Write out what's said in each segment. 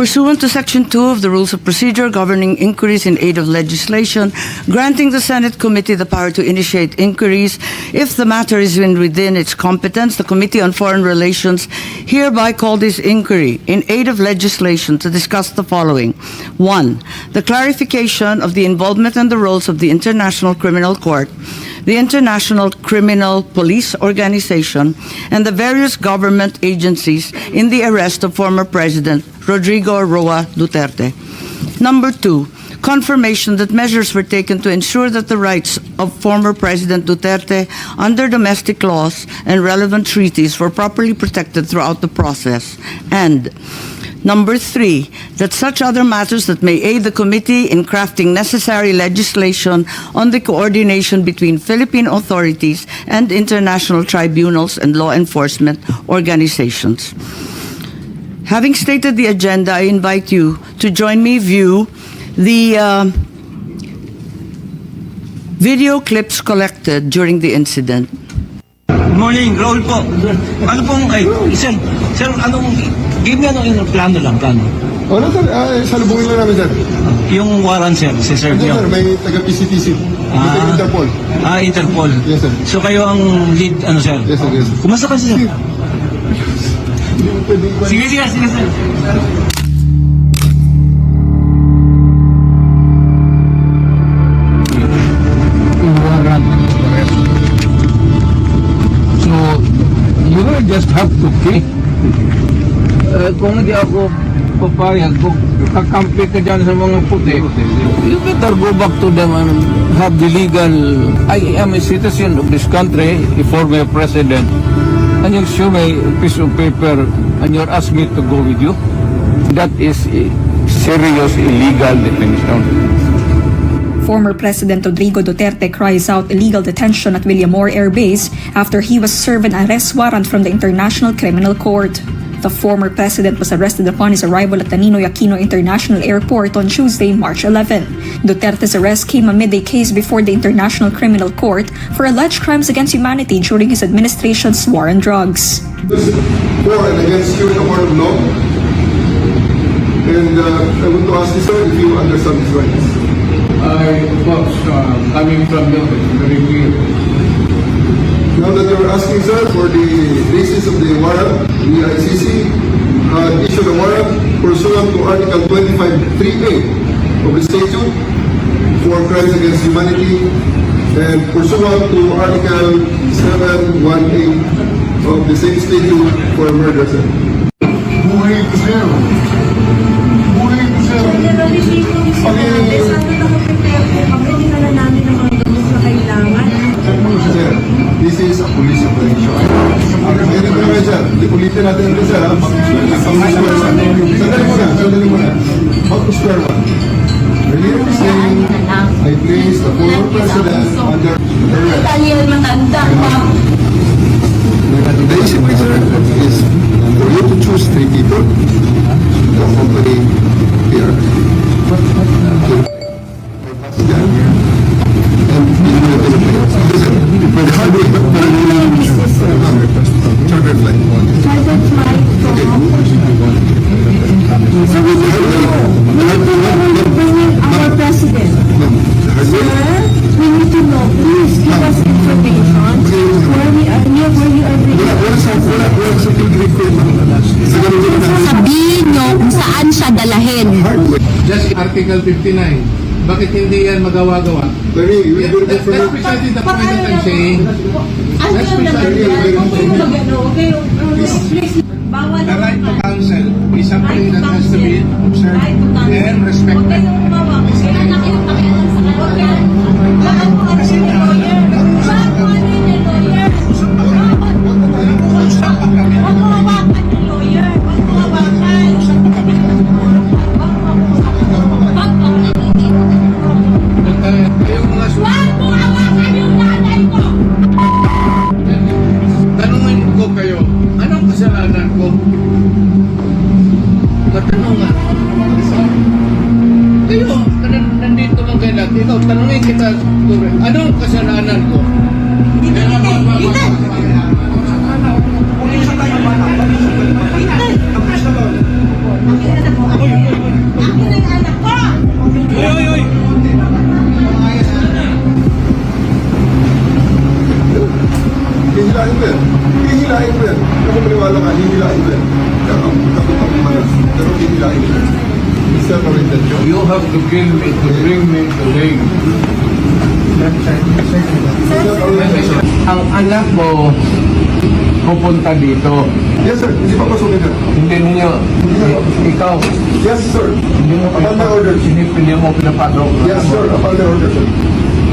Pursuant to Section 2 of the Rules of Procedure governing inquiries in aid of legislation, granting the Senate committee the power to initiate inquiries if the matter is within its competence, the Committee on Foreign Relations hereby call this inquiry in aid of legislation to discuss the following. One, the clarification of the involvement and the roles of the International Criminal Court, the International Criminal Police Organization, and the various government agencies in the arrest of former President Rodrigo Roa Duterte. Number two, confirmation that measures were taken to ensure that the rights of former President Duterte under domestic laws and relevant treaties were properly protected throughout the process. And Number three, that such other matters that may aid the committee in crafting necessary legislation on the coordination between Philippine authorities and international tribunals and law enforcement organizations. Having stated the agenda, I invite you to join me view the uh, video clips collected during the incident. Good morning, Raul po. Ano pong, ay, sir, sir, anong, give me ano yung plano lang, plano. Ano sir, ah, salubungin lang namin sir. Yung warrant, sir, si Sir Ano sir, may taga-PCTC. Ah. taga-Interpol. Ah, Interpol. Yes sir. So kayo ang lead, ano, sir? Yes sir, yes sir. Kumusta ka, sir? Sige, sige, sige, will just have to pay. Uh, kung hindi ako papayag, kung kakampi ka dyan sa mga puti, you better go back to them and have the legal, I am a citizen of this country, a former president, and you show me a piece of paper and you're asking me to go with you. That is a serious illegal detention. Former President Rodrigo Duterte cries out illegal detention at William Moore Air Base after he was served an arrest warrant from the International Criminal Court. The former president was arrested upon his arrival at the Ninoy Aquino International Airport on Tuesday, March 11. Duterte's arrest came amid a case before the International Criminal Court for alleged crimes against humanity during his administration's war on drugs. for and against you in a court of law. And uh, I want to ask you sir if you understand these rights. I was uh, coming from you, it's very clear. Now that you're asking sir for the basis of the warrant, the ICC had issued a warrant pursuant to Article 25.3a of the statute for crimes against humanity and pursuant to Article 718 of the same statute for murder sir. Buhay ko sir. Buhay ko. Sir, this is a police operation. Ganito naman sir, ulitin natin ito sir. ha? Sandali. Back to square one. Day, I placed the former president under arrest. Daniel matanda, ma'am. The sir is for you to choose three people to. And you will Listen, for the hard way, but for the charter flight. Flight from... So we need to know. We need to know when you're bringing our president. Sir, we need to know. Please give us information where we are near, where you are bringing. Wala sa, wala, wala sa na. Sabihin nyo kung saan siya dalahin. Just Article 59. Bakit hindi yan magawa-gawa? Larry, you will go for that's precisely the point that I'm saying. That's Ano precisely the Bawal The right to counsel is something that has to be observed and respected. Yung Ang anak mo pupunta dito. Yes, sir. Hindi pa pasukin sir. Hindi ninyo, ikaw, Yes, sir. hindi mo Upon my order. Hindi mo pinapasok. Yes, sir. Upon my order, sir.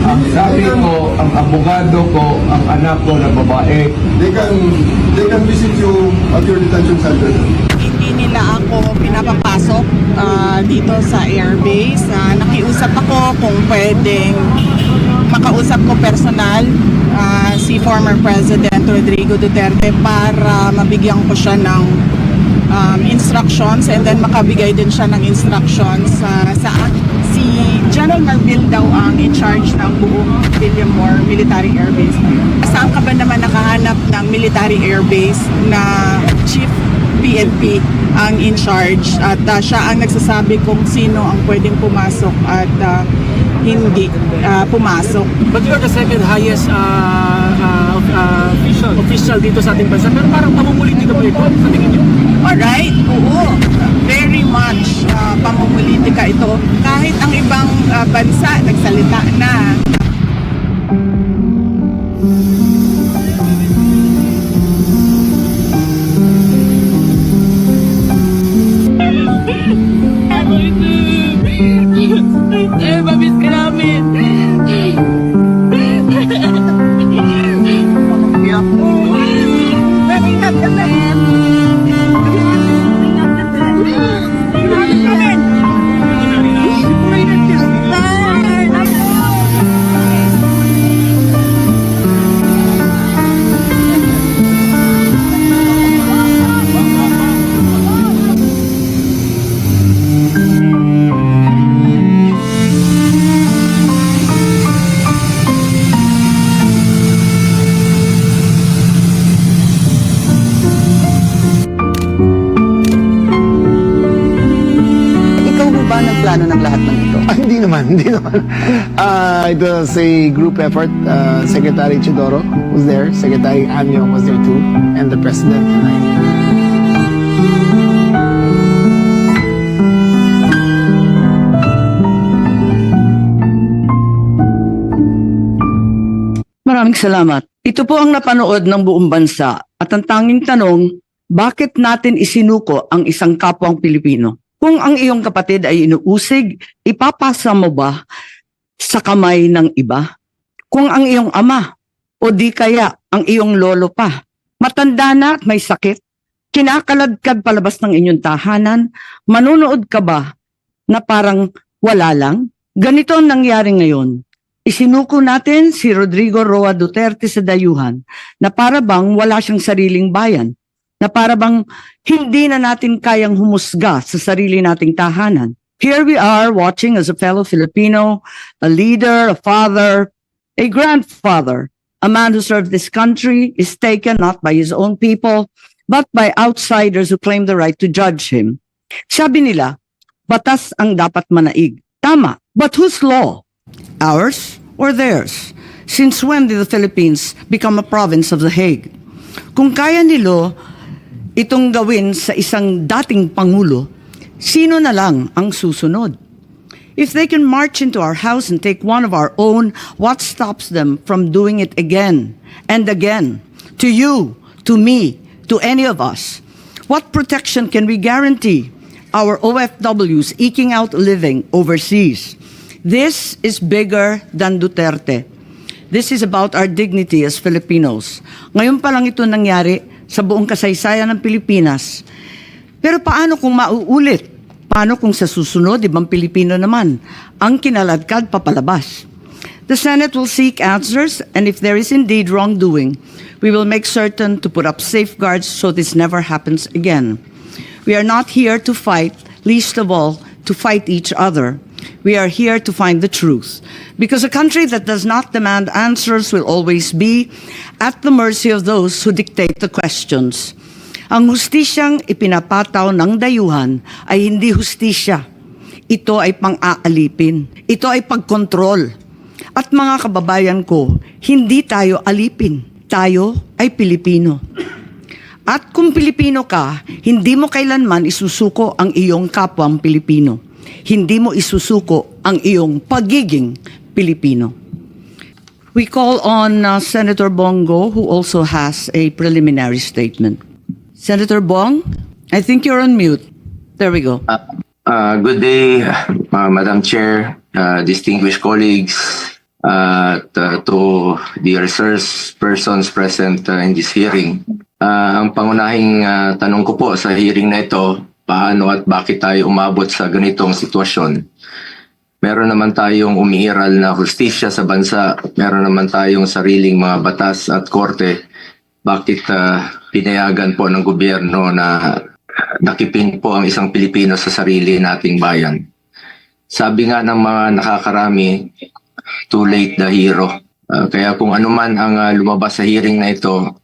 Ang sabi ko, ang abogado ko, ang anak ko na babae, They can, they can visit you at your detention center, hindi nila ako dito sa airbase. Ah, nakiusap ako kung pwedeng makausap ko personal ah, si former President Rodrigo Duterte para mabigyan ko siya ng um, instructions and then makabigay din siya ng instructions ah, sa si General Marbil daw ang in charge ng buong Villamor Military Air Base ngayon. Saan ka ba naman nakahanap ng military air base na chief PNP ang in charge at ah, siya ang nagsasabi kung sino ang pwedeng pumasok at ah, hindi ah, pumasok. But you are the second highest uh, uh, uh, official. official dito sa ating bansa. Pero parang pamumulitin na po ito sa tingin niyo. Alright, oo. Very much uh, pamumulitika ito. Kahit ang ibang ah, bansa nagsalita na naman, hindi naman. Uh, it was a group effort. Uh, Secretary Chidoro was there, Secretary Anyong was there too, and the President and I. Maraming salamat. Ito po ang napanood ng buong bansa at ang tanging tanong, bakit natin isinuko ang isang kapwang Pilipino? Kung ang iyong kapatid ay inuusig, ipapasa mo ba sa kamay ng iba? Kung ang iyong ama o di kaya ang iyong lolo pa, matanda na at may sakit, kinakaladkad palabas ng inyong tahanan, manunood ka ba na parang wala lang? Ganito ang nangyari ngayon. Isinuko natin si Rodrigo Roa Duterte sa dayuhan na para bang wala siyang sariling bayan, na para bang hindi na natin kayang humusga sa sarili nating tahanan. Here we are watching as a fellow Filipino, a leader, a father, a grandfather, a man who served this country is taken not by his own people, but by outsiders who claim the right to judge him. Sabi nila, batas ang dapat manaig. Tama. But whose law? Ours or theirs? Since when did the Philippines become a province of The Hague? Kung kaya nilo itong gawin sa isang dating pangulo, sino na lang ang susunod? If they can march into our house and take one of our own, what stops them from doing it again and again? To you, to me, to any of us. What protection can we guarantee our OFWs eking out a living overseas? This is bigger than Duterte. This is about our dignity as Filipinos. Ngayon pa lang ito nangyari sa buong kasaysayan ng Pilipinas. Pero paano kung mauulit? Paano kung sa susunod, ibang Pilipino naman, ang kinaladkad papalabas? The Senate will seek answers, and if there is indeed wrongdoing, we will make certain to put up safeguards so this never happens again. We are not here to fight, least of all, to fight each other. We are here to find the truth. Because a country that does not demand answers will always be at the mercy of those who dictate the questions. Ang hustisyang ipinapataw ng dayuhan ay hindi hustisya. Ito ay pang-aalipin. Ito ay pagkontrol. At mga kababayan ko, hindi tayo alipin. Tayo ay Pilipino. At kung Pilipino ka, hindi mo kailanman isusuko ang iyong kapwang Pilipino. Hindi mo isusuko ang iyong pagiging Pilipino. We call on uh, Senator Bongo, who also has a preliminary statement. Senator Bong, I think you're on mute. There we go. Uh, good day, uh, Madam Chair, uh, distinguished colleagues, uh, to the resource persons present uh, in this hearing. Uh, ang pangunahing uh, tanong ko po sa hearing na ito, paano at bakit tayo umabot sa ganitong sitwasyon? Meron naman tayong umiiral na hustisya sa bansa, meron naman tayong sariling mga batas at korte. Bakit uh, pinayagan po ng gobyerno na nakipin po ang isang Pilipino sa sarili nating bayan. Sabi nga ng mga nakakarami, too late the hero. Uh, kaya kung ano man ang uh, lumabas sa hearing na ito,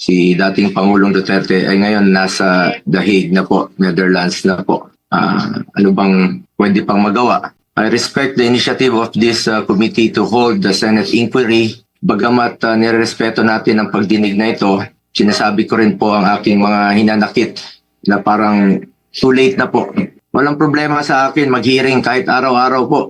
si dating Pangulong Duterte ay ngayon nasa The Hague na po, Netherlands na po. Uh, ano bang pwede pang magawa? I respect the initiative of this uh, committee to hold the Senate inquiry. Bagamat uh, nirespeto natin ang pagdinig na ito, sinasabi ko rin po ang aking mga hinanakit na parang too late na po. Walang problema sa akin mag-hearing kahit araw-araw po.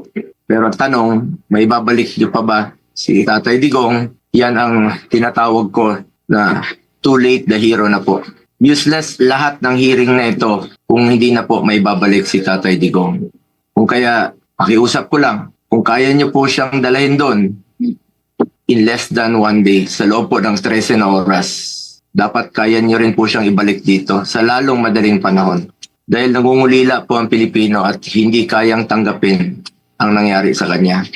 Pero ang tanong, may babalik niyo pa ba si Tatay Digong? Yan ang tinatawag ko na too late the hero na po. Useless lahat ng hearing na ito kung hindi na po may babalik si Tatay Digong. Kung kaya, pakiusap ko lang, kung kaya niyo po siyang dalahin doon in less than one day sa loob po ng 13 na oras, dapat kaya niyo rin po siyang ibalik dito sa lalong madaling panahon. Dahil nangungulila po ang Pilipino at hindi kayang tanggapin ang nangyari sa kanya.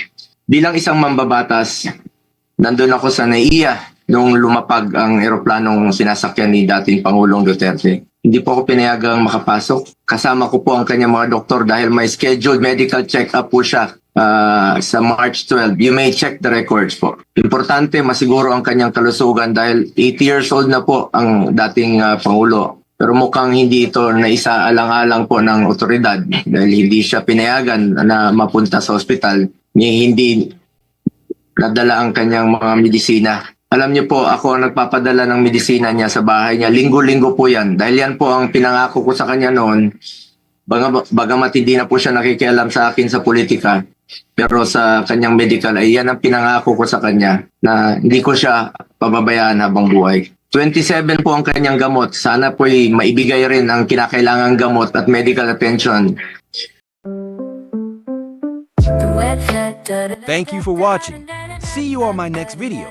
Bilang isang mambabatas, nandun ako sa NAIA nung lumapag ang eroplanong sinasakyan ni dating Pangulong Duterte. Hindi po ako pinayagang makapasok. Kasama ko po ang kanyang mga doktor dahil may scheduled medical check-up po siya ah, sa March 12. You may check the records po. Importante masiguro ang kanyang kalusugan dahil 80 years old na po ang dating ah, Pangulo. Pero mukhang hindi ito na isaalang-alang po ng otoridad dahil hindi siya pinayagan na mapunta sa ospital. Ni hindi nadala ang kanyang mga medisina. Alam niyo po, ako ang nagpapadala ng medisina niya sa bahay niya. Linggo-linggo po yan. Dahil yan po ang pinangako ko sa kanya noon. Baga, bagamat hindi na po siya nakikialam sa akin sa politika. Pero sa kanyang medical ay yan ang pinangako ko sa kanya na hindi ko siya pababayaan habang buhay. 27 po ang kanyang gamot. Sana po ay maibigay rin ang kinakailangang gamot at medical attention Thank you for watching. See you on my next video.